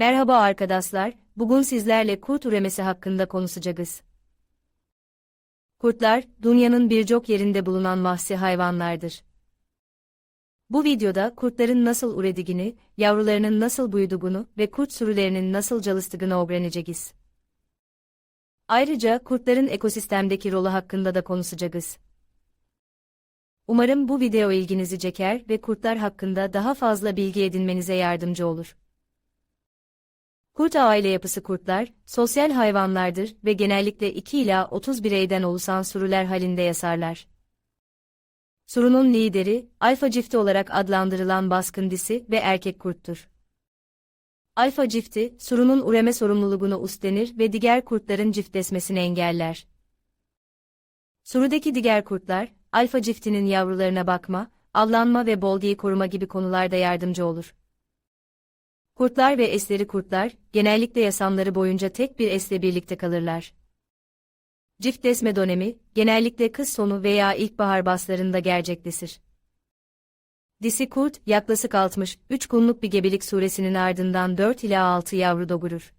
Merhaba arkadaşlar, bugün sizlerle kurt üremesi hakkında konuşacağız. Kurtlar, dünyanın birçok yerinde bulunan vahşi hayvanlardır. Bu videoda kurtların nasıl ürediğini, yavrularının nasıl büyüdüğünü ve kurt sürülerinin nasıl çalıştığını öğreneceğiz. Ayrıca kurtların ekosistemdeki rolü hakkında da konuşacağız. Umarım bu video ilginizi çeker ve kurtlar hakkında daha fazla bilgi edinmenize yardımcı olur. Kurt aile yapısı kurtlar, sosyal hayvanlardır ve genellikle 2 ila 30 bireyden oluşan sürüler halinde yaşarlar. Surunun lideri, alfa cifti olarak adlandırılan baskın disi ve erkek kurttur. Alfa cifti, surunun üreme sorumluluğunu üstlenir ve diğer kurtların ciftleşmesini engeller. Sürüdeki diğer kurtlar, alfa ciftinin yavrularına bakma, avlanma ve bolgeyi koruma gibi konularda yardımcı olur. Kurtlar ve esleri kurtlar, genellikle yaşamları boyunca tek bir esle birlikte kalırlar. Ciftleşme dönemi, genellikle kış sonu veya ilkbahar baslarında gerçekleşir. Disi kurt, yaklaşık 60-3 günlük bir gebelik süresinin ardından 4 ila 6 yavru doğurur.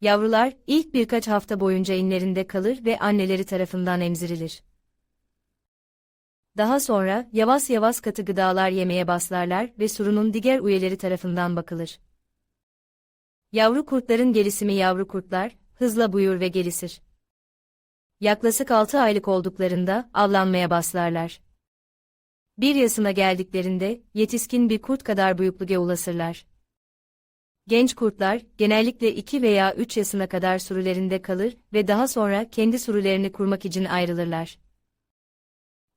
Yavrular, ilk birkaç hafta boyunca inlerinde kalır ve anneleri tarafından emzirilir. Daha sonra, yavaş yavaş katı gıdalar yemeye başlarlar ve surunun diğer üyeleri tarafından bakılır. Yavru kurtların gelişimi yavru kurtlar, hızla buyur ve gelişir. Yaklaşık 6 aylık olduklarında, avlanmaya başlarlar. Bir yaşına geldiklerinde, yetişkin bir kurt kadar büyüklüğe ulaşırlar. Genç kurtlar, genellikle 2 veya 3 yaşına kadar sürülerinde kalır ve daha sonra kendi sürülerini kurmak için ayrılırlar.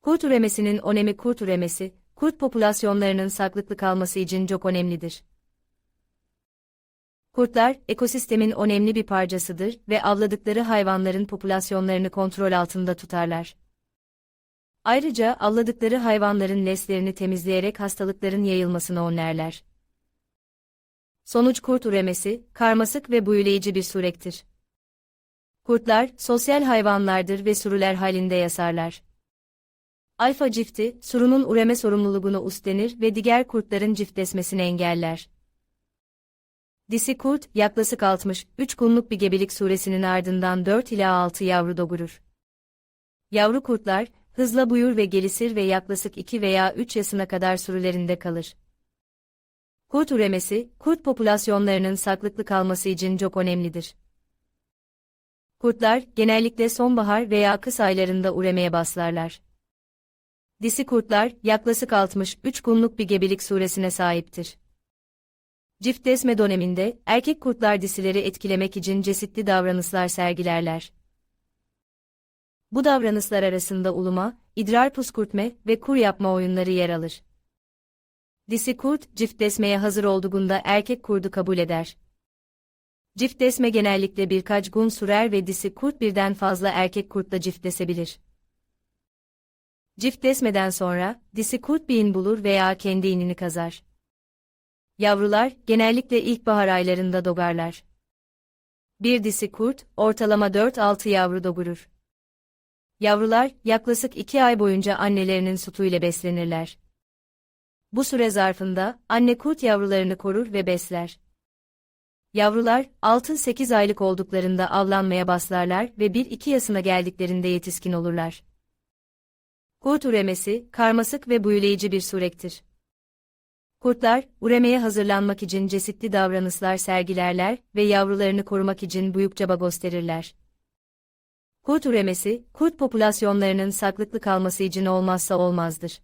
Kurt üremesinin önemi kurt üremesi, kurt popülasyonlarının saklıklı kalması için çok önemlidir. Kurtlar, ekosistemin önemli bir parçasıdır ve avladıkları hayvanların popülasyonlarını kontrol altında tutarlar. Ayrıca avladıkları hayvanların leslerini temizleyerek hastalıkların yayılmasını önlerler. Sonuç kurt üremesi, karmaşık ve büyüleyici bir süreçtir. Kurtlar, sosyal hayvanlardır ve sürüler halinde yaşarlar. Alfa cifti, surunun üreme sorumluluğunu üstlenir ve diğer kurtların ciftleşmesini engeller. Disi kurt, yaklaşık 60-3 günlük bir gebelik süresinin ardından 4 ila 6 yavru doğurur. Yavru kurtlar, hızla buyur ve gelişir ve yaklaşık 2 veya 3 yaşına kadar sürülerinde kalır. Kurt üremesi, kurt popülasyonlarının saklıklı kalması için çok önemlidir. Kurtlar, genellikle sonbahar veya kış aylarında üremeye başlarlar. Disi kurtlar, yaklaşık 63 günlük bir gebelik süresine sahiptir. Ciftleşme döneminde, erkek kurtlar disileri etkilemek için cesitli davranışlar sergilerler. Bu davranışlar arasında uluma, idrar puskurtme ve kur yapma oyunları yer alır. Disi kurt, ciftleşmeye hazır olduğunda erkek kurdu kabul eder. Ciftleşme genellikle birkaç gün sürer ve disi kurt birden fazla erkek kurtla ciftleşebilir. Ciftleşmeden sonra, disi kurt bir in bulur veya kendi inini kazar. Yavrular, genellikle ilkbahar aylarında doğarlar. Bir disi kurt, ortalama 4-6 yavru doğurur. Yavrular, yaklaşık 2 ay boyunca annelerinin sütüyle beslenirler. Bu süre zarfında, anne kurt yavrularını korur ve besler. Yavrular, 6-8 aylık olduklarında avlanmaya başlarlar ve 1-2 yaşına geldiklerinde yetişkin olurlar. Kurt üremesi, karmaşık ve büyüleyici bir süreçtir. Kurtlar, üremeye hazırlanmak için cesitli davranışlar sergilerler ve yavrularını korumak için büyük çaba gösterirler. Kurt üremesi, kurt popülasyonlarının saklıklı kalması için olmazsa olmazdır.